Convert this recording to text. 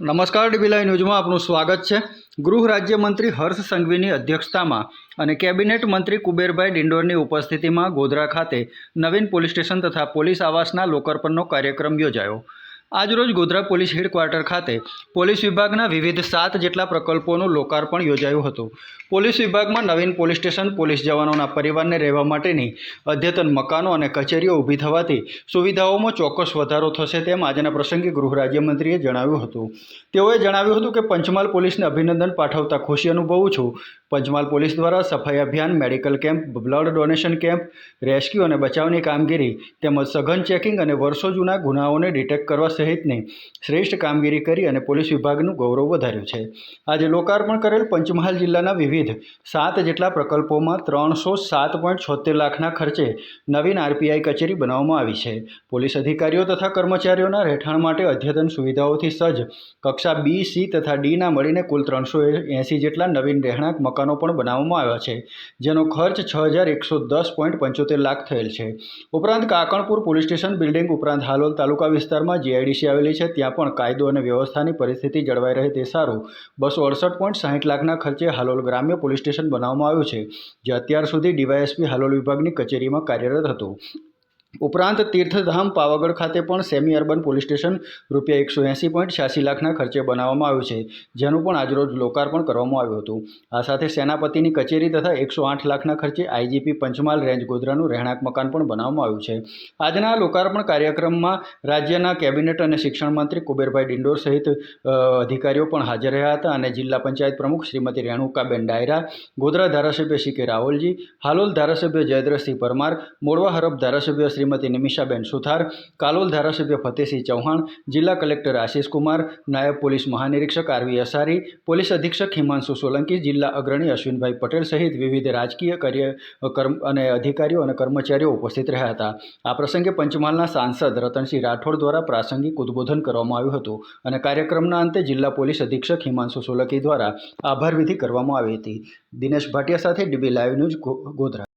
નમસ્કાર ડીબીલાઈ ન્યૂઝમાં આપનું સ્વાગત છે. ગૃહ રાજ્યમંત્રી હર્ષ સંઘવીની અધ્યક્ષતામાં અને કેબિનેટ મંત્રી કુબેરભાઈ ડિંડોરની ઉપસ્થિતિમાં ગોધરા ખાતે નવીન પોલીસ સ્ટેશન તથા પોલીસ આવાસના લોકાર્પણનો કાર્યક્રમ યોજાયો. આજરોજ ગોધરા પોલીસ હેડક્વાર્ટર ખાતે પોલીસ વિભાગના વિવિધ સાત જેટલા પ્રકલ્પોનું લોકાર્પણ યોજાયું હતું. પોલીસ વિભાગમાં નવીન પોલીસ સ્ટેશન, પોલીસ જવાનોના પરિવારને રહેવા માટેની અદ્યતન મકાનો અને કચેરીઓ ઊભી થવાથી સુવિધાઓમાં ચોક્કસ વધારો થશે તેમ આજના પ્રસંગે ગૃહ રાજ્યમંત્રીએ જણાવ્યું હતું. તેઓએ જણાવ્યું હતું કે પંચમહાલ પોલીસને અભિનંદન પાઠવતા ખુશી અનુભવું છું. પંચમહાલ પોલીસ દ્વારા સફાઈ અભિયાન, medical camp, blood donation camp, rescue અને બચાવની કામગીરી તેમજ સઘન ચેકિંગ અને વર્ષો જૂના ગુનાઓને ડિટેક્ટ કરવા સહિતની શ્રેષ્ઠ કામગીરી કરી અને પોલીસ વિભાગનું ગૌરવ વધાર્યું છે. આજે લોકાર્પણ કરેલ પંચમહાલ જિલ્લાના વિવિધ સાત જેટલા પ્રકલ્પોમાં ત્રણસો સાત પોઈન્ટ છોતેર લાખના ખર્ચે નવીન આરપીઆઈ કચેરી બનાવવામાં આવી છે. પોલીસ અધિકારીઓ તથા કર્મચારીઓના રહેઠાણ માટે અદ્યતન સુવિધાઓથી સજ્જ કક્ષા બી, સી તથા ડીના મળીને કુલ ત્રણસો એંસી જેટલા નવીન રહેણાંક મકાનો પણ બનાવવામાં આવ્યા છે, જેનો ખર્ચ છ હજાર એકસો દસ પોઈન્ટ પંચોતેર લાખ થયેલ છે. ઉપરાંત કાકણપુર પોલીસ સ્ટેશન બિલ્ડિંગ ઉપરાંત હાલોલ તાલુકા વિસ્તારમાં જીઆઈડીસી આવેલી છે, ત્યાં પણ કાયદો અને વ્યવસ્થાની પરિસ્થિતિ જળવાઈ રહે તે સારું. બસો અડસઠ પોઈન્ટ સાહીઠ લાખના ખર્ચે હાલોલ ગ્રામ્ય પોલીસ સ્ટેશન બનાવવામાં આવ્યું છે, જે અત્યાર સુધી ડીવાયએસપી હાલોલ વિભાગની કચેરીમાં કાર્યરત હતું. ઉપરાંત તીર્થધામ પાવાગઢ ખાતે પણ સેમી અર્બન પોલીસ સ્ટેશન રૂપિયા એકસો એંસી પોઈન્ટ છ્યાસી લાખના ખર્ચે બનાવવામાં આવ્યું છે, જેનું પણ આજરોજ લોકાર્પણ કરવામાં આવ્યું હતું. આ સાથે સેનાપતિની કચેરી તથા એકસો આઠ લાખના ખર્ચે આઈજીપી પંચમહાલ રેન્જ ગોધરાનું રહેણાંક મકાન પણ બનાવવામાં આવ્યું છે. આજના લોકાર્પણ કાર્યક્રમમાં રાજ્યના કેબિનેટ અને શિક્ષણ મંત્રી કુબેરભાઈ ડિંડોર સહિત અધિકારીઓ પણ હાજર રહ્યા હતા અને જિલ્લા પંચાયત પ્રમુખ શ્રીમતી રેણુકાબેન ડાયરા, ગોધરા ધારાસભ્ય સી કે રાવલજી, હાલોલ ધારાસભ્ય જયદ્રસિંહ પરમાર મોડવા હરફ ધારાસભ્ય શ્રીમતી નિમિષાબેન સુથાર, કાલોલ ધારાસભ્ય ફતેહસિંહ ચૌહાણ, જિલ્લા કલેક્ટર આશિષ નાયબ પોલીસ મહાનિરીક્ષક આરવી અસારી, પોલીસ અધિક્ષક હિમાંશુ સોલંકી, જિલ્લા અગ્રણી અશ્વિનભાઈ પટેલ સહિત વિવિધ રાજકીય કાર્ય કર્મ, અને અધિકારીઓ અને કર્મચારીઓ ઉપસ્થિત રહ્યા હતા. આ પ્રસંગે પંચમહાલના સાંસદ રતનસિંહ રાઠોડ દ્વારા પ્રાસંગિક ઉદ્બોધન કરવામાં આવ્યું હતું અને કાર્યક્રમના અંતે જિલ્લા પોલીસ અધિક્ષક હિમાંશુ સોલંકી દ્વારા આભાર વિધિ કરવામાં આવી હતી. દિનેશ ભાટિયા સાથે ડીબી લાઈવ ન્યૂઝ ગોધરા.